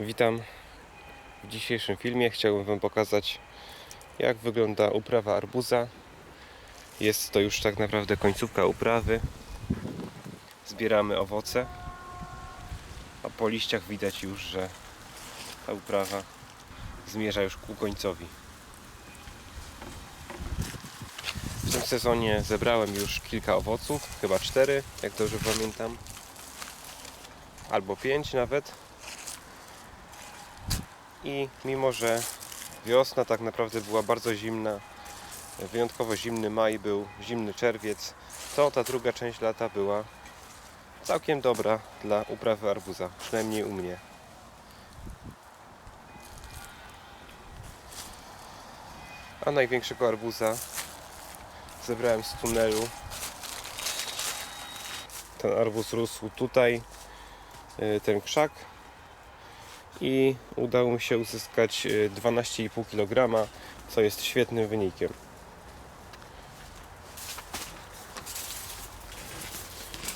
Witam. W dzisiejszym filmie chciałbym Wam pokazać jak wygląda uprawa arbuza. Jest to już tak naprawdę końcówka uprawy. Zbieramy owoce, a po liściach widać już, że ta uprawa zmierza już ku końcowi. W tym sezonie zebrałem już kilka owoców, chyba cztery, jak dobrze pamiętam, albo pięć nawet. I mimo, że wiosna tak naprawdę była bardzo zimna, wyjątkowo zimny maj był, zimny czerwiec, to ta druga część lata była całkiem dobra dla uprawy arbuza, przynajmniej u mnie. A największego arbuza zebrałem z tunelu. Ten arbuz rósł tutaj, y, ten krzak i udało mi się uzyskać y, 12,5 kg, co jest świetnym wynikiem.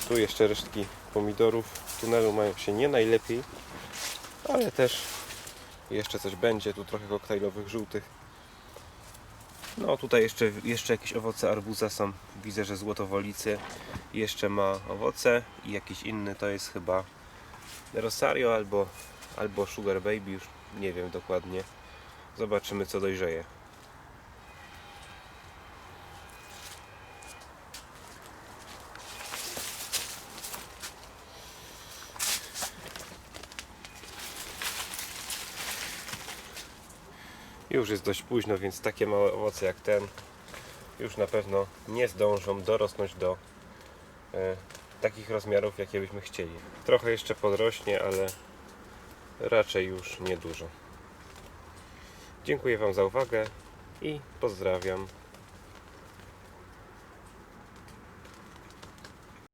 Tu jeszcze resztki pomidorów w tunelu mają się nie najlepiej, ale też jeszcze coś będzie, tu trochę koktajlowych żółtych. No tutaj jeszcze, jeszcze jakieś owoce arbuza są, widzę, że złotowolicy jeszcze ma owoce i jakiś inny to jest chyba Rosario albo albo Sugar Baby, już nie wiem dokładnie. Zobaczymy co dojrzeje. Już jest dość późno, więc takie małe owoce jak ten już na pewno nie zdążą dorosnąć do e, takich rozmiarów, jakie byśmy chcieli. Trochę jeszcze podrośnie, ale raczej już niedużo. Dziękuję Wam za uwagę i pozdrawiam.